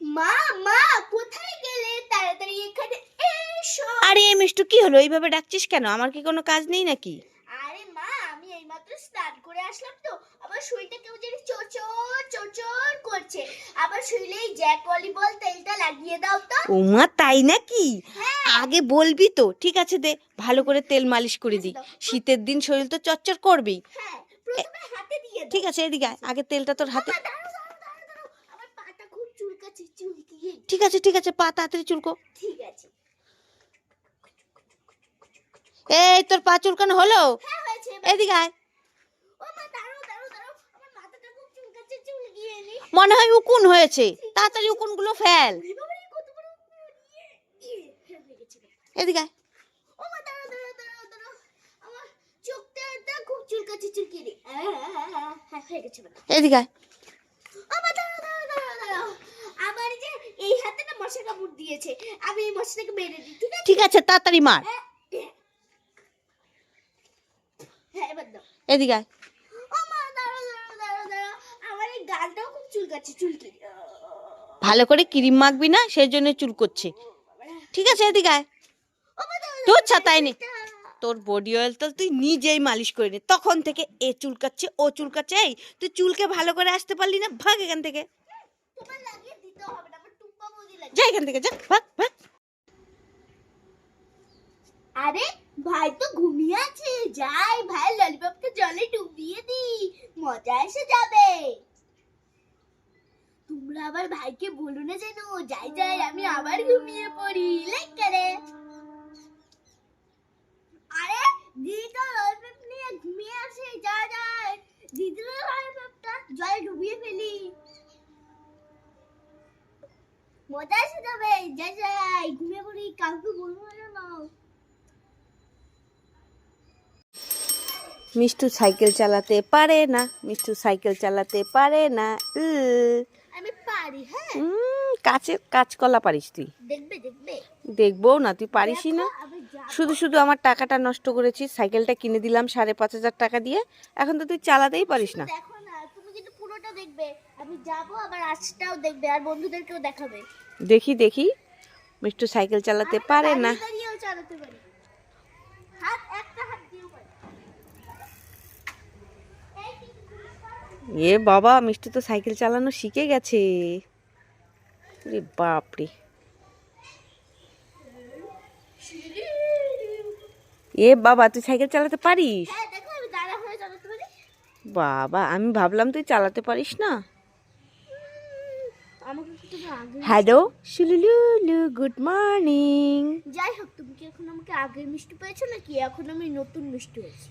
মা মা কোথায় গেলে তাড়াতাড়ি এখানে এসো? আরে মিষ্টু কি হলো? এইভাবে ডাকছিস কেন? আমার কি কোনো কাজ নেই নাকি? আরে মা আমি এইমাত্র স্নান করে আসলাম তো। আমার শরীরটা কেমন জানি চোচর চোচর করছে। আবার শরীরে জ্যাক তেলটা লাগিয়ে দাও তো। ওমা তাই নাকি? হ্যাঁ। আগে বলবি তো। ঠিক আছে দে। ভালো করে তেল মালিশ করে দিই। শীতের দিন শরীর তো চচ্চর করবেই। হ্যাঁ প্রথমে হাতে দিয়ে ঠিক আছে এদিকে আয়, আগে তেলটা তোর হাতে দাঁড়াও, দাঁড়াও, দাঁড়াও, দাঁড়াও। আমার পাটা খুব চুলকাচ্ছে চুলকিয়ে ঠিক আছে ঠিক আছে পা তাড়াতাড়ি চুলকো। ঠিক আছে। এই তোর পা চুলকানো হলো? হ্যাঁ হয়েছে এদিকে আয়। মনে হয় উকুন হয়েছে। তাড়াতাড়ি উকুনগুলো ফেল। ইয়ে, হ্যাঁ, হয়ে। এদিকে আয় দাঁড়াও দাঁড়াও দাঁড়াও দাঁড়াও আমার চোখটা একটা খুব চুলকাচ্ছে চুলকিয়ে নি হ্যাঁ হ্যাঁ, হ্যাঁ, হ্যাঁ হয়ে গেছে এবার। এদিকে আয়। ও মা দাঁড়াও দাঁড়াও দাঁড়াও দাঁড়াও আমার যে এই হাতে না মশা কামড় দিয়েছে। আমি এই মশাটাকে মেরে দিই ঠিক আছে? ঠিক আছে তাড়াতাড়ি মার। হ্যাঁ, এবার দাও। এদিকে আয়। ও মা দাঁড়াও দাঁড়াও দাঁড়াও দাঁড়াও। আমার এই গালটাও খুব চুলকাচ্ছে চুলকি। ভালো করে ক্রিম মাখবি না সেই জন্য চুল করছে। ঠিক আছে এদিকে আয়। তোর ছাতায় নে। তোর বডি অয়েল তো তুই নিজেই মালিশ করে নে। তখন থেকে এ চুল চুলকাচ্ছে ও চুলকাচ্ছে এই তুই চুলকে ভালো করে আসতে পারলি না ভাগ এখান থেকে তোমার লাগিয়ে দিতে হবে না আমার টুম্পা বৌদি লাগে যা এখান থেকে, যা, ভাগ ভাগ। আরে, ভাই তো ঘুমিয়ে আছে। যাই, ভাই ললিপপটা জলে ডুবিয়ে দি মজা এসে যাবে। তোমরা আবার ভাইকে বলো না যেন। যাই যাই, আমি আবার ঘুমিয়ে পড়ি। লাইক করে আরে দিদি তো ললিপপ নিয়ে ঘুমিয়ে আছে যা যায় দিদি তো ললিপপটা জলে ডুবিয়ে ফেলি যাবে যাই যাই ঘুমিয়ে পড়ি কাউকে বলব না মিষ্টু সাইকেল চালাতে পারে না মিষ্টু সাইকেল চালাতে পারে না। আমি পারি হ্যাঁ। কাচের কাঁচকলা পারিস তুই। দেখবে দেখবে। দেখব না তুই পারিসই না। শুধু শুধু আমার টাকাটা নষ্ট করেছিস সাইকেলটা কিনে দিলাম সাড়ে পাঁচ হাজার টাকা দিয়ে এখন তো তুই চালাতেই পারিস না। দেখবে। আমি যাব আবার আজটাও দেখবে আর বন্ধুদেরকেও দেখাবে। দেখি দেখি। মিষ্টু সাইকেল চালাতে পারে না। চালাতে পারি। হাত একটা হাত। এ বাবা মিষ্টি তো সাইকেল চালানো শিখে গেছে। রে বাপরে। এ বাবা তুই সাইকেল চালাতে পারিস হ্যাঁ দেখো আমি দাঁড়া হয়ে চালাতে পারি বাবা আমি ভাবলাম তুই চালাতে পারিস না। আগে হ্যালো শুলুলু গুড মর্নিং যাই হোক তুমি কি এখন আমাকে আগের মিষ্টি পেয়েছ নাকি এখন আমি নতুন মিষ্টি হয়েছি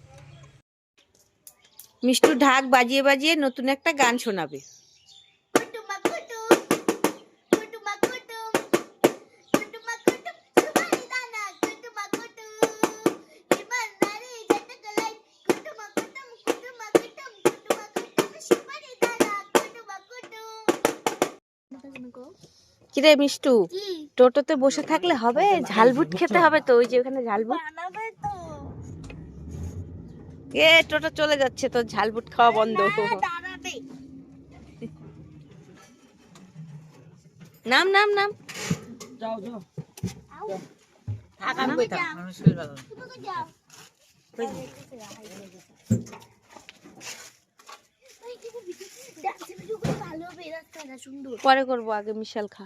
মিষ্টু ঢাক বাজিয়ে বাজিয়ে নতুন একটা গান শোনাবে। কিরে মিষ্টু টোটোতে বসে থাকলে হবে? ঝালবুট খেতে হবে তো ওই যে ওখানে ঝালবুট এ টোটো চলে যাচ্ছে তো ঝালবুট খাওয়া বন্ধ। নাম নাম নাম। যাও। যাও। পরে করব আগে মিশাল খা।